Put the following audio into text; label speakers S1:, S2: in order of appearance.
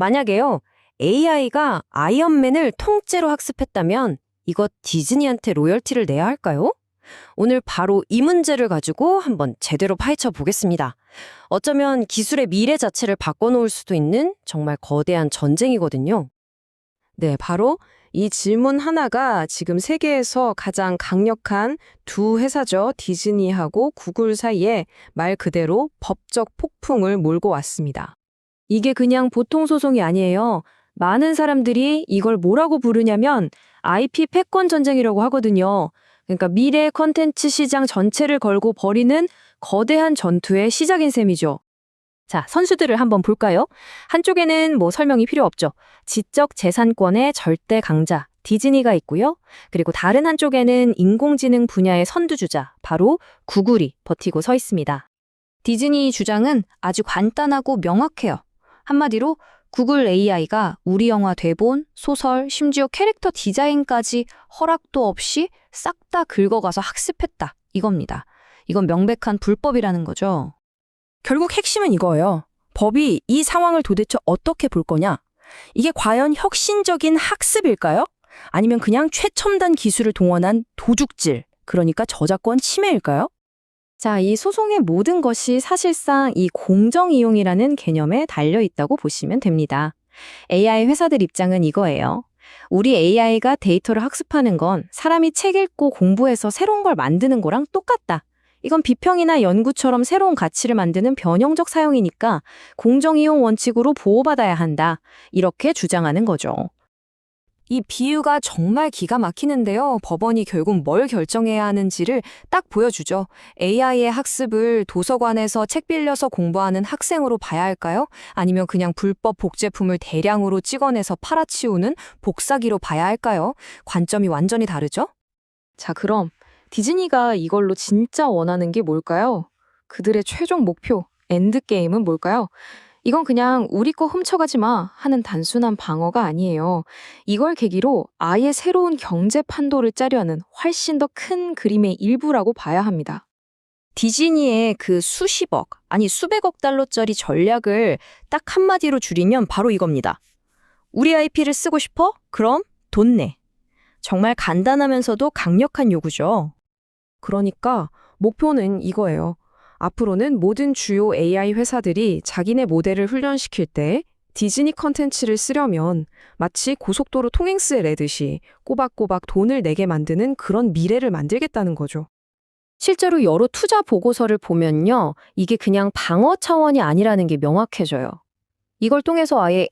S1: 만약에요, AI가 아이언맨을 통째로 학습했다면 이거 디즈니한테 로열티를 내야 할까요? 오늘 바로 이 문제를 가지고 한번 제대로 파헤쳐 보겠습니다. 어쩌면 기술의 미래 자체를 바꿔놓을 수도 있는 정말 거대한 전쟁이거든요.
S2: 네, 바로 이 질문 하나가 지금 세계에서 가장 강력한 두 회사죠. 디즈니하고 구글 사이에 말 그대로 법적 폭풍을 몰고 왔습니다.
S1: 이게 그냥 보통 소송이 아니에요. 많은 사람들이 이걸 뭐라고 부르냐면 IP 패권 전쟁이라고 하거든요. 그러니까 미래 컨텐츠 시장 전체를 걸고 벌이는 거대한 전투의 시작인 셈이죠. 자, 선수들을 한번 볼까요? 한쪽에는 뭐 설명이 필요 없죠. 지적 재산권의 절대 강자, 디즈니가 있고요. 그리고 다른 한쪽에는 인공지능 분야의 선두주자, 바로 구글이 버티고 서 있습니다. 디즈니 주장은 아주 간단하고 명확해요. 한마디로 구글 AI가 우리 영화 대본, 소설, 심지어 캐릭터 디자인까지 허락도 없이 싹 다 긁어가서 학습했다. 이겁니다. 이건 명백한 불법이라는 거죠.
S3: 결국 핵심은 이거예요. 법이 이 상황을 도대체 어떻게 볼 거냐? 이게 과연 혁신적인 학습일까요? 아니면 그냥 최첨단 기술을 동원한 도둑질, 그러니까 저작권 침해일까요?
S1: 자, 이 소송의 모든 것이 사실상 이 공정 이용이라는 개념에 달려 있다고 보시면 됩니다. AI 회사들 입장은 이거예요. 우리 AI가 데이터를 학습하는 건 사람이 책 읽고 공부해서 새로운 걸 만드는 거랑 똑같다. 이건 비평이나 연구처럼 새로운 가치를 만드는 변형적 사용이니까 공정이용 원칙으로 보호받아야 한다. 이렇게 주장하는 거죠. 이 비유가 정말 기가 막히는데요. 법원이 결국 뭘 결정해야 하는지를 딱 보여주죠. AI의 학습을 도서관에서 책 빌려서 공부하는 학생으로 봐야 할까요? 아니면 그냥 불법 복제품을 대량으로 찍어내서 팔아치우는 복사기로 봐야 할까요? 관점이 완전히 다르죠?
S2: 자, 그럼 디즈니가 이걸로 진짜 원하는 게 뭘까요? 그들의 최종 목표, 엔드게임은 뭘까요? 이건 그냥 우리 거 훔쳐가지 마 하는 단순한 방어가 아니에요. 이걸 계기로 아예 새로운 경제 판도를 짜려는 훨씬 더 큰 그림의 일부라고 봐야 합니다.
S1: 디즈니의 그 수십억, 아니 수백억 달러짜리 전략을 딱 한마디로 줄이면 바로 이겁니다. 우리 IP를 쓰고 싶어? 그럼 돈 내. 정말 간단하면서도 강력한 요구죠.
S2: 그러니까 목표는 이거예요. 앞으로는 모든 주요 AI 회사들이 자기네 모델을 훈련시킬 때 디즈니 컨텐츠를 쓰려면 마치 고속도로 통행스에 내듯이 꼬박꼬박 돈을 내게 만드는 그런 미래를 만들겠다는 거죠.
S1: 실제로 여러 투자 보고서를 보면요. 이게 그냥 방어 차원이 아니라는 게 명확해져요. 이걸 통해서 아예